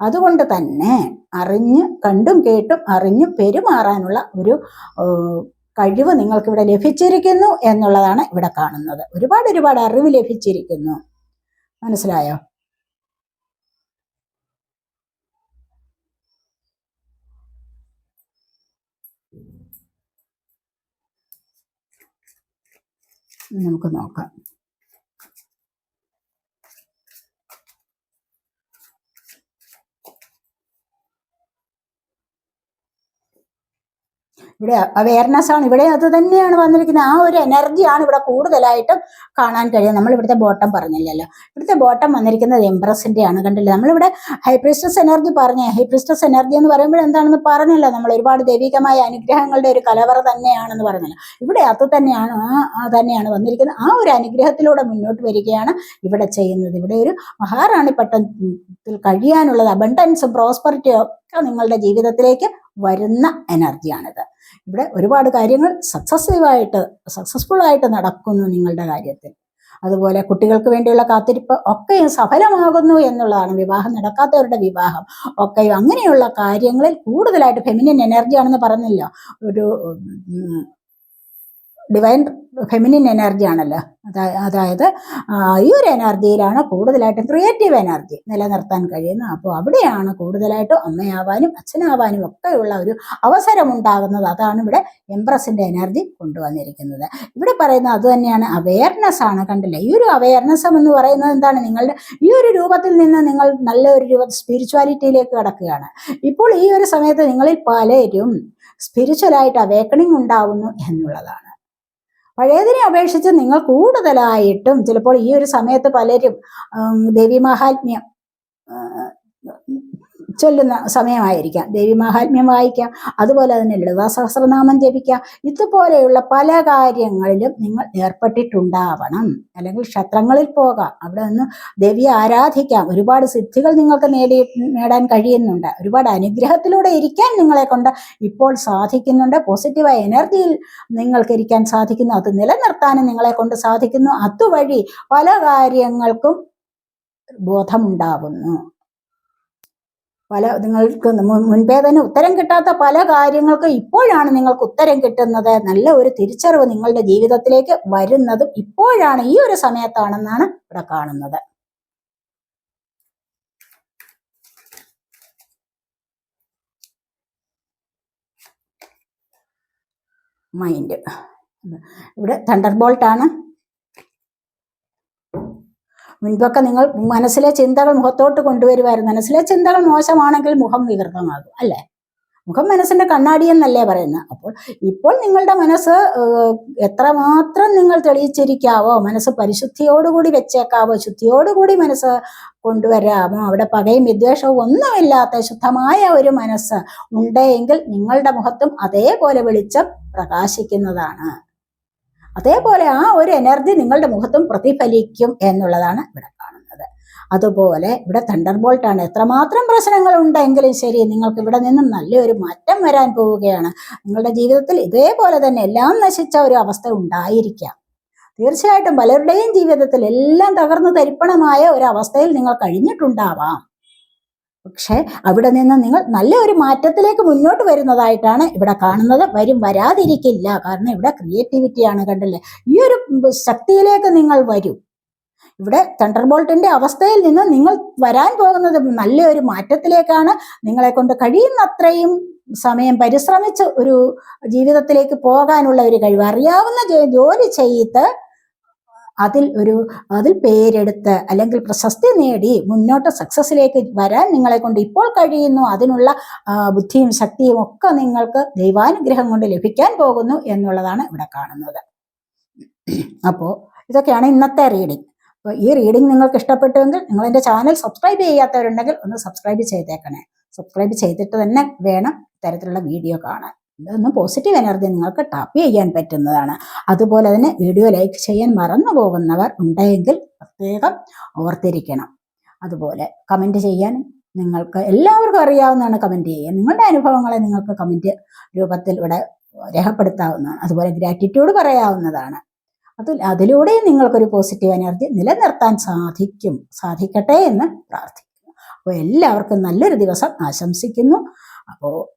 അതുകൊണ്ട് തന്നെ അറിഞ്ഞ് കണ്ടും കേട്ടും അറിഞ്ഞും പെരുമാറാനുള്ള ഒരു കഴിവ് നിങ്ങൾക്ക് ഇവിടെ ലഭിച്ചിരിക്കുന്നു എന്നുള്ളതാണ് ഇവിടെ കാണുന്നത്. ഒരുപാട് ഒരുപാട് അറിവ് ലഭിച്ചിരിക്കുന്നു. മനസ്സിലായോ? നമുക്ക് നോക്കാം. ഇവിടെ അവയർനെസ് ആണ്. ഇവിടെ അത് തന്നെയാണ് വന്നിരിക്കുന്നത്. ആ ഒരു എനർജിയാണ് ഇവിടെ കൂടുതലായിട്ടും കാണാൻ കഴിയുന്നത്. നമ്മൾ ഇവിടുത്തെ ബോട്ടം പറഞ്ഞില്ലല്ലോ. ഇവിടുത്തെ ബോട്ടം വന്നിരിക്കുന്നത് എംപ്രസിന്റെ ആണ്. കണ്ടില്ല? നമ്മളിവിടെ ഹൈപ്രിസ്റ്റസ് എനർജി പറഞ്ഞ. ഹൈപ്രിസ്റ്റസ് എനർജി എന്ന് പറയുമ്പോൾ എന്താണെന്ന് പറഞ്ഞല്ലോ? നമ്മൾ ഒരുപാട് ദൈവികമായ അനുഗ്രഹങ്ങളുടെ ഒരു കലവറ തന്നെയാണെന്ന് പറഞ്ഞല്ലോ. ഇവിടെ അത് തന്നെയാണ് ആ തന്നെയാണ് വന്നിരിക്കുന്നത്. ആ ഒരു അനുഗ്രഹത്തിലൂടെ മുന്നോട്ട് വരികയാണ് ഇവിടെ ചെയ്യുന്നത്. ഇവിടെ ഒരു മഹാറാണി പട്ടത്തിൽ കഴിയാനുള്ളത് അബണ്ടൻസും പ്രോസ്പെറിറ്റിയും ഒക്കെ നിങ്ങളുടെ ജീവിതത്തിലേക്ക് വരുന്ന എനർജിയാണിത്. ഇവിടെ ഒരുപാട് കാര്യങ്ങൾ സക്സസീവായിട്ട് സക്സസ്ഫുൾ ആയിട്ട് നടക്കുന്നു നിങ്ങളുടെ കാര്യത്തിൽ. അതുപോലെ കുട്ടികൾക്ക് വേണ്ടിയുള്ള കാത്തിരിപ്പ് ഒക്കെയും സഫലമാകുന്നു എന്നുള്ളതാണ്. വിവാഹം നടക്കാത്തവരുടെ വിവാഹം ഒക്കെയും അങ്ങനെയുള്ള കാര്യങ്ങളിൽ കൂടുതലായിട്ട് ഫെമിനിൻ എനർജിയാണെന്ന് പറഞ്ഞല്ലോ. ഒരു ഡിവൈൻ ഫെമിനിൻ എനർജി ആണല്ലോ. അതാ- അതായത് ഈ ഒരു എനർജിയിലാണ് കൂടുതലായിട്ടും ക്രിയേറ്റീവ് എനർജി നിലനിർത്താൻ കഴിയുന്നത്. അപ്പോൾ അവിടെയാണ് കൂടുതലായിട്ടും അമ്മയാവാനും അച്ഛനാവാനും ഒക്കെയുള്ള ഒരു അവസരം ഉണ്ടാകുന്നത് അതാണ് ഇവിടെ എംപ്രസിന്റെ എനർജി കൊണ്ടുവന്നിരിക്കുന്നത്. ഇവിടെ പറയുന്നത് അതുതന്നെയാണ് അവയർനെസ് ആണ്. കണ്ടില്ലേ? ഈ ഒരു അവയർനെസ് എന്ന് പറയുന്നത് എന്താണ്? നിങ്ങളുടെ ഈ ഒരു രൂപത്തിൽ നിന്ന് നിങ്ങൾ നല്ലൊരു രൂപ സ്പിരിച്വാലിറ്റിയിലേക്ക് കടക്കുകയാണ്. ഇപ്പോൾ ഈ ഒരു സമയത്ത് നിങ്ങളിൽ പലരും സ്പിരിച്വലായിട്ട് അവേക്കണിങ് ഉണ്ടാവുന്നു എന്നുള്ളതാണ്. പഴയതിനെ അപേക്ഷിച്ച് നിങ്ങൾ കൂടുതലായിട്ടും ചിലപ്പോൾ ഈ ഒരു സമയത്ത് പലരും ദേവി മഹാത്മ്യം ചൊല്ലുന്ന സമയമായിരിക്കാം. ദേവി മഹാത്മ്യം വായിക്കാം അതുപോലെ തന്നെ ലളിതാ സഹസ്രനാമം ജപിക്കാം ഇതുപോലെയുള്ള പല കാര്യങ്ങളിലും നിങ്ങൾ ഏർപ്പെട്ടിട്ടുണ്ടാവണം. അല്ലെങ്കിൽ ക്ഷേത്രങ്ങളിൽ പോകാം. അവിടെ നിന്ന് ദേവിയെ ആരാധിക്കാം. ഒരുപാട് സിദ്ധികൾ നിങ്ങൾക്ക് നേടി നേടാൻ കഴിയുന്നുണ്ട്. ഒരുപാട് അനുഗ്രഹത്തിലൂടെ ഇരിക്കാൻ നിങ്ങളെ കൊണ്ട് ഇപ്പോൾ സാധിക്കുന്നുണ്ട്. പോസിറ്റീവായ എനർജിയിൽ നിങ്ങൾക്ക് ഇരിക്കാൻ സാധിക്കുന്നു. അത് നിലനിർത്താനും നിങ്ങളെ കൊണ്ട് സാധിക്കുന്നു. അതുവഴി പല കാര്യങ്ങൾക്കും ബോധമുണ്ടാകുന്നു പല നിങ്ങൾക്ക് മുൻപേ തന്നെ ഉത്തരം കിട്ടാത്ത പല കാര്യങ്ങൾക്കും ഇപ്പോഴാണ് നിങ്ങൾക്ക് ഉത്തരം കിട്ടുന്നത്. നല്ല ഒരു തിരിച്ചറിവ് നിങ്ങളുടെ ജീവിതത്തിലേക്ക് വരുന്നതും ഇപ്പോഴാണ് ഈ ഒരു സമയത്താണെന്നാണ് ഇവിടെ കാണുന്നത്. മൈൻഡ്. ഇവിടെ തണ്ടർ ബോൾട്ടാണ് മുൻപൊക്കെ നിങ്ങൾ മനസ്സിലെ ചിന്തകൾ മുഖത്തോട്ട് കൊണ്ടുവരുമായിരുന്നു മനസ്സിലെ ചിന്തകൾ മോശമാണെങ്കിൽ മുഖം വികൃതമാകും അല്ലേ? മുഖം മനസ്സിന്റെ കണ്ണാടി എന്നല്ലേ പറയുന്നത്? അപ്പോൾ ഇപ്പോൾ നിങ്ങളുടെ മനസ്സ് എത്രമാത്രം നിങ്ങൾ തെളിയിച്ചിരിക്കാവോ മനസ്സ് പരിശുദ്ധിയോടുകൂടി വെച്ചേക്കാവോ ശുദ്ധിയോടുകൂടി മനസ്സ് കൊണ്ടുവരാമോ അവിടെ പകയും വിദ്വേഷവും ഒന്നുമില്ലാത്ത ശുദ്ധമായ ഒരു മനസ്സ് ഉണ്ടെങ്കിൽ നിങ്ങളുടെ മുഖത്തും അതേപോലെ വെളിച്ചം പ്രകാശിക്കുന്നതാണ്. അതേപോലെ ആ ഒരു എനർജി നിങ്ങളുടെ മുഖത്തും പ്രതിഫലിക്കും എന്നുള്ളതാണ് ഇവിടെ കാണുന്നത്. അതുപോലെ ഇവിടെ തണ്ടർ ബോൾട്ടാണ് എത്രമാത്രം പ്രശ്നങ്ങൾ ഉണ്ടെങ്കിലും ശരി നിങ്ങൾക്ക് ഇവിടെ നിന്നും നല്ലൊരു മാറ്റം വരാൻ പോവുകയാണ്. നിങ്ങളുടെ ജീവിതത്തിൽ ഇതേപോലെ തന്നെ എല്ലാം നശിച്ച ഒരു അവസ്ഥ ഉണ്ടായിരിക്കാം. തീർച്ചയായിട്ടും പലരുടെയും ജീവിതത്തിൽ എല്ലാം തകർന്നു തരിപ്പണമായ ഒരു അവസ്ഥയിൽ നിങ്ങൾ കഴിഞ്ഞിട്ടുണ്ടാവാം. പക്ഷെ അവിടെ നിന്ന് നിങ്ങൾ നല്ല ഒരു മാറ്റത്തിലേക്ക് മുന്നോട്ട് വരുന്നതായിട്ടാണ് ഇവിടെ കാണുന്നത്. വരും വരാതിരിക്കില്ല. കാരണം ഇവിടെ ക്രിയേറ്റിവിറ്റിയാണ് കണ്ടില്ലേ? ഈ ഒരു ശക്തിയിലേക്ക് നിങ്ങൾ വരും. ഇവിടെ തണ്ടർബോൾട്ടിന്റെ അവസ്ഥയിൽ നിന്ന് നിങ്ങൾ വരാൻ പോകുന്നത് നല്ലൊരു മാറ്റത്തിലേക്കാണ് നിങ്ങളെ കൊണ്ട് കഴിയുന്നത്രയും സമയം പരിശ്രമിച്ച് ഒരു ജീവിതത്തിലേക്ക് പോകാനുള്ള ഒരു കഴിവ്. അറിയാവുന്ന ജോലി ചെയ്ത് അതിൽ ഒരു അതിൽ പേരെടുത്ത് അല്ലെങ്കിൽ പ്രശസ്തി നേടി മുന്നോട്ട് സക്സസ്സിലേക്ക് വരാൻ നിങ്ങളെ കൊണ്ട് ഇപ്പോൾ കഴിയുന്നു. അതിനുള്ള ബുദ്ധിയും ശക്തിയും ഒക്കെ നിങ്ങൾക്ക് ദൈവാനുഗ്രഹം കൊണ്ട് ലഭിക്കാൻ പോകുന്നു എന്നുള്ളതാണ് ഇവിടെ കാണുന്നത്. അപ്പോൾ ഇതൊക്കെയാണ് ഇന്നത്തെ റീഡിംഗ് അപ്പോൾ ഈ റീഡിംഗ് നിങ്ങൾക്ക് ഇഷ്ടപ്പെട്ടുവെങ്കിൽ നിങ്ങൾ എന്റെ ചാനൽ സബ്സ്ക്രൈബ് ചെയ്യാത്തവരുണ്ടെങ്കിൽ ഒന്ന് സബ്സ്ക്രൈബ് ചെയ്തേക്കണേ. സബ്സ്ക്രൈബ് ചെയ്തിട്ട് തന്നെ വേണം ഇത്തരത്തിലുള്ള വീഡിയോ കാണാൻ. ഇതൊന്ന് പോസിറ്റീവ് എനർജി നിങ്ങൾക്ക് ടാപ്പ് ചെയ്യാൻ പറ്റുന്നതാണ്. അതുപോലെ തന്നെ വീഡിയോ ലൈക്ക് ചെയ്യാൻ മറന്നു പോകുന്നവർ ഉണ്ടെങ്കിൽ പ്രത്യേകം ഓർത്തിരിക്കണം. അതുപോലെ കമന്റ് ചെയ്യാൻ നിങ്ങൾക്ക് എല്ലാവർക്കും അറിയാവുന്നതാണ് കമന്റ് ചെയ്യാൻ നിങ്ങളുടെ അനുഭവങ്ങളെ നിങ്ങൾക്ക് കമന്റ് രൂപത്തിൽ ഇവിടെ രേഖപ്പെടുത്താവുന്നതാണ്. അതുപോലെ ഗ്രാറ്റിറ്റ്യൂഡ് പറയാവുന്നതാണ്. അത് അതിലൂടെയും നിങ്ങൾക്കൊരു പോസിറ്റീവ് എനർജി നിലനിർത്താൻ സാധിക്കും. സാധിക്കട്ടെ എന്ന് പ്രാർത്ഥിക്കുന്നു. അപ്പോൾ എല്ലാവർക്കും നല്ലൊരു ദിവസം ആശംസിക്കുന്നു. അപ്പോൾ